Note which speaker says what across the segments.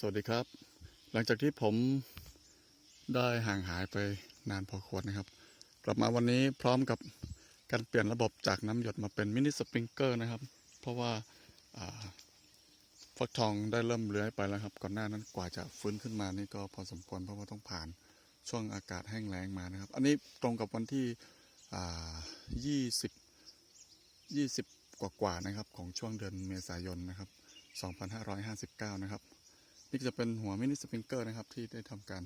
Speaker 1: สวัสดีครับ หลังจากที่ผมได้ห่างหายไปนานพอควรนะครับ กลับมาวันนี้พร้อมกับการเปลี่ยนระบบจากน้ำหยดมาเป็นมินิสปริงเกอร์นะครับ เพราะว่าฟักทองได้เริ่มเลื้อยไปแล้วครับ ก่อนหน้านั้นกว่าจะฟื้นขึ้นมานี่ก็พอสมควรเพราะว่าต้องผ่านช่วงอากาศแห้งแล้งมานะครับ อันนี้ตรงกับวันที่อ่ายี่สิบยี่สิบกว่าๆนะครับ ของช่วงเดือนเมษายนนะครับ 2559 นะครับ นี่จะเป็นหัวมินิสปริงเกอร์นะครับ ที่ได้ทำการ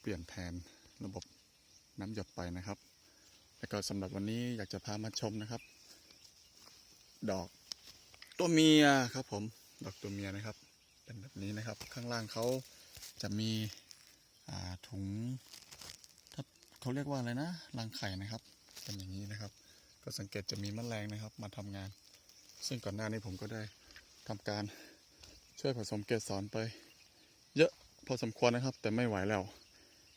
Speaker 1: เปลี่ยนแทนระบบน้ำหยดไปนะครับ แล้วก็สำหรับวันนี้อยากจะพามาชมนะครับ ดอกตัวเมียครับผมดอกตัวเมียนะครับ เป็นแบบนี้นะครับ ข้างล่างเขาจะมีถุงถ้าเขาเรียกว่าอะไรนะรังไข่นะครับ เป็นอย่างนี้นะครับ ก็สังเกตจะมีแมลงนะครับ มาทำงาน ซึ่งก่อนหน้านี้ผมก็ได้ทำการช่วยผสมเกสรไป เยอะพอสมควรนะครับ แต่ไม่ไหวแล้ว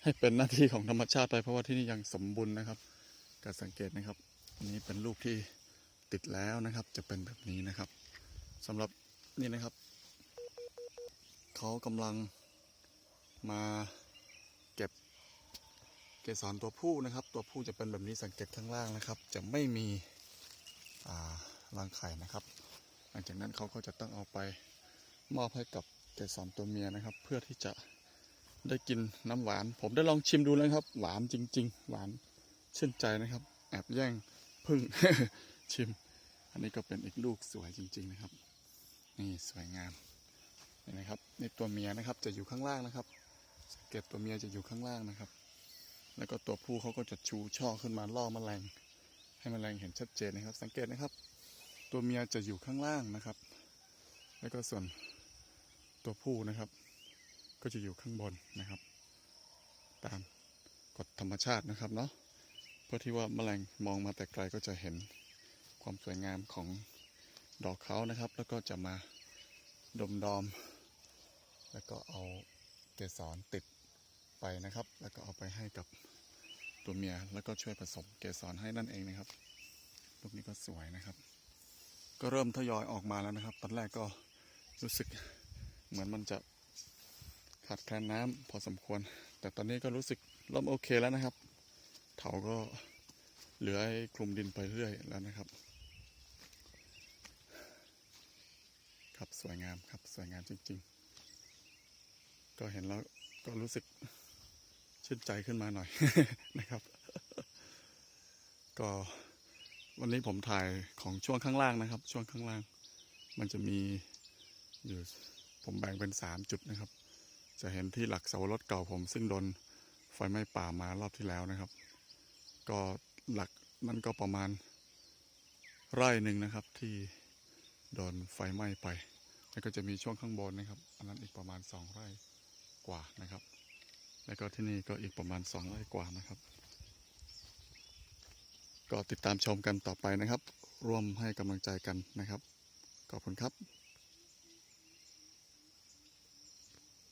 Speaker 1: ให้เป็นหน้าที่ของธรรมชาติไปเพราะว่าที่นี่ยังสมบูรณ์นะครับการสังเกตนะครับอันนี้เป็นลูกที่ติดแล้วนะครับ จะเป็นแบบนี้นะครับสำหรับนี่นะครับเขากำลังมาเก็บเกสรตัวผู้นะครับ ตัวผู้จะเป็นแบบนี้สังเกตข้างล่างนะครับ จะไม่มีอ่ารังไข่นะครับ หลังจากนั้นเขาก็จะต้องเอาไปมอบให้กับ เกสรตัวเมียนะครับ เพื่อที่จะได้กินน้ำหวาน ผมได้ลองชิมดูแล้วครับ หวานจริง ๆ หวานชื่นใจนะครับ แอบแย่งพึ่งชิม อันนี้ก็เป็นอีกลูกสวยจริง ๆ นะครับ นี่สวยงามนี่นะครับนี่ตัวเมียนะครับจะอยู่ข้างล่างนะครับสังเกตตัวเมียจะอยู่ข้างล่างนะครับ แล้วก็ตัวผู้เขาก็จะชูช่อขึ้นมาล่อแมลง ให้แมลงเห็นชัดเจนนะครับ สังเกตนะครับ ตัวเมียจะอยู่ข้างล่างนะครับ แล้วก็ส่วน ตัวผู้นะครับ ก็จะอยู่ข้างบนนะครับ ตามกฎธรรมชาตินะครับเนาะเพื่อที่ว่าแมลงมองมาแต่ไกลก็จะเห็นความสวยงามของดอกเขานะครับ แล้วก็จะมาดมดอม แล้วก็เอาเกสรติดไปนะครับ แล้วก็เอาไปให้กับตัวเมียแล้วก็ช่วยผสมเกสรให้นั่นเองนะครับลูกนี้ก็สวยนะครับ ก็เริ่มทยอยออกมาแล้วนะครับ ตอนแรกก็รู้สึก เหมือนมันจะขาดแคลนน้ำพอสมควร แต่ตอนนี้ก็รู้สึกเริ่มโอเคแล้วนะครับ เถาก็เหลือให้คลุมดินไปเรื่อยแล้วนะครับ ครับสวยงามครับสวยงามจริง ๆ ก็เห็นแล้วก็รู้สึกชื่นใจขึ้นมาหน่อยนะครับ ก็วันนี้ผมถ่ายของช่วงข้างล่างนะครับ ช่วงข้างล่าง มันจะมีอยู่ ผมแบ่งเป็นสามจุดนะครับ จะเห็นที่หลักเสารถเก่าผม ซึ่งโดนไฟไหม้ป่ามารอบที่แล้วนะครับ ก็หลักนั่นก็ประมาณไร่หนึ่งนะครับที่โดนไฟไหม้ไปแล้วก็จะมีช่วงข้างบนนะครับ อันนั้นอีกประมาณสองไร่กว่านะครับ แล้วก็ที่นี่ก็อีกประมาณสองไร่กว่านะครับ ก็ติดตามชมกันต่อไปนะครับ ร่วมให้กำลังใจกันนะครับ ขอบคุณครับ